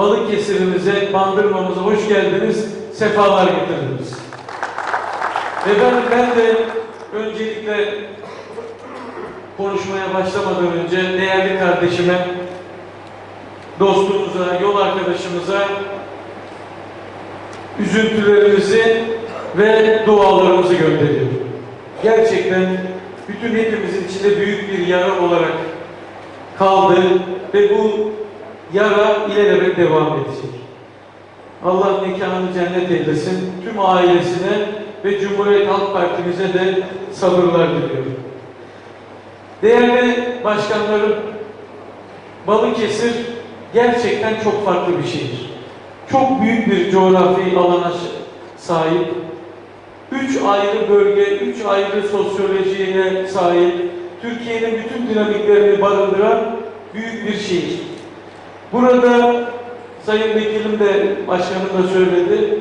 Balıkesir'imize, Bandırma'mıza hoş geldiniz, sefalar getirdiniz. Efendim ben de öncelikle konuşmaya başlamadan önce değerli kardeşime, dostumuza, yol arkadaşımıza üzüntülerimizi ve dualarımızı gönderiyorum. Gerçekten bütün hepimizin içinde büyük bir yara olarak kaldı ve bu yara ilelebet devam edecek. Allah mekanını cennet eylesin. Tüm ailesine ve Cumhuriyet Halk Partimize de sabırlar diliyorum. Değerli başkanlarım, Balıkesir gerçekten çok farklı bir şehir. Çok büyük bir coğrafi alana sahip. Üç ayrı bölge, üç ayrı sosyolojiye sahip. Türkiye'nin bütün dinamiklerini barındıran büyük bir şehir. Burada Sayın Vekilim de başkanım da söyledi.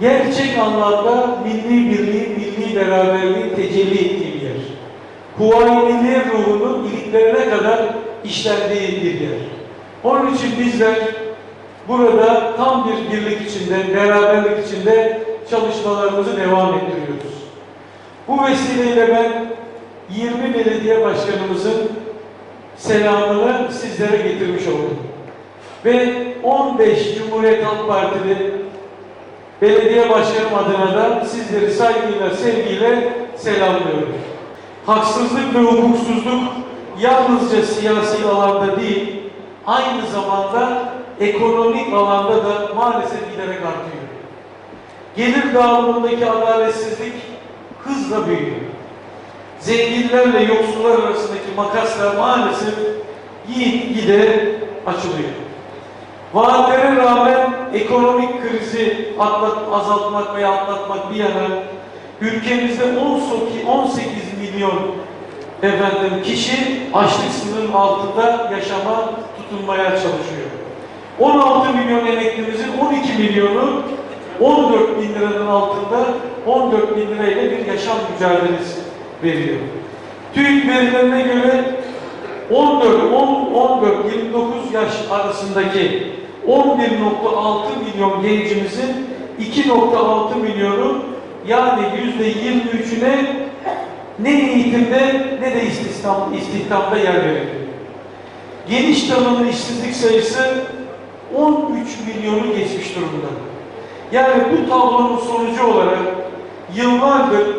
Gerçek anlamda milli birliği, milli beraberliği tecelli ettiği bir yer. Huayniler ruhunun iliklerine kadar işlendiği bir yer. Onun için bizler burada tam bir birlik içinde, beraberlik içinde çalışmalarımızı devam ettiriyoruz. Bu vesileyle ben 20 belediye başkanımızın selamını sizlere getirmiş oldum. Ve 15 Cumhuriyet Halk Partili belediye başkanım adına da sizleri saygıyla, sevgiyle selamlıyorum. Haksızlık ve hukuksuzluk yalnızca siyasi alanda değil, aynı zamanda ekonomik alanda da maalesef giderek artıyor. Gelir dağılımındaki adaletsizlik hızla büyüyor. Zenginlerle yoksullar arasındaki makaslar maalesef yiğit giderek açılıyor. Vaatlere rağmen ekonomik krizi atlat, azaltmak veya atlatmak bir yana ülkemizde 18 milyon efendim kişi açlık sınırının altında yaşama tutunmaya çalışıyor. 16 milyon emeklimizin 12 milyonu 14 bin liranın altında 14 bin lirayla bir yaşam mücadelesi veriyor. TÜİK verilerine göre 14, 10, 14, 29 yaş arasındaki 11.6 milyon gencimizin 2.6 milyonu yani yüzde 23'üne ne eğitimde ne de istihdam, istihdamda yer veriliyor. Geniş tanımlı işsizlik sayısı 13 milyonu geçmiş durumda. Yani bu tablonun sonucu olarak yıllardır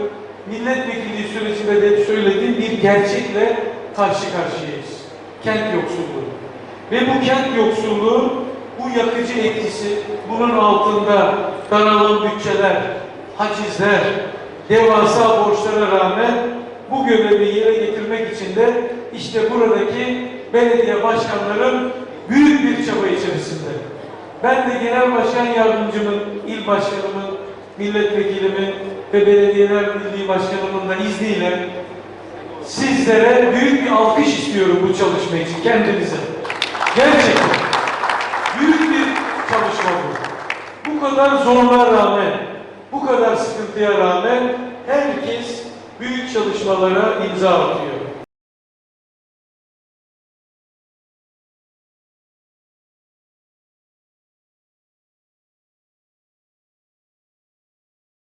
milletvekilliği sürecinde de söylediğim bir gerçekle karşı karşıyayız. Kent yoksulluğu. Ve bu kent yoksulluğu bu yakıcı etkisi, bunun altında daralan bütçeler, hacizler, devasa borçlara rağmen bu görevi yere getirmek için de işte buradaki belediye başkanların büyük bir çaba içerisinde. Ben de genel başkan yardımcımın, il başkanımın, milletvekilimin ve belediyeler birliği başkanımın izniyle sizlere büyük bir alkış istiyorum bu çalışma için kendinize. Gerçekten. Büyük bir çalışma bu. Bu kadar zorluğa rağmen, bu kadar sıkıntıya rağmen herkes büyük çalışmalara imza atıyor.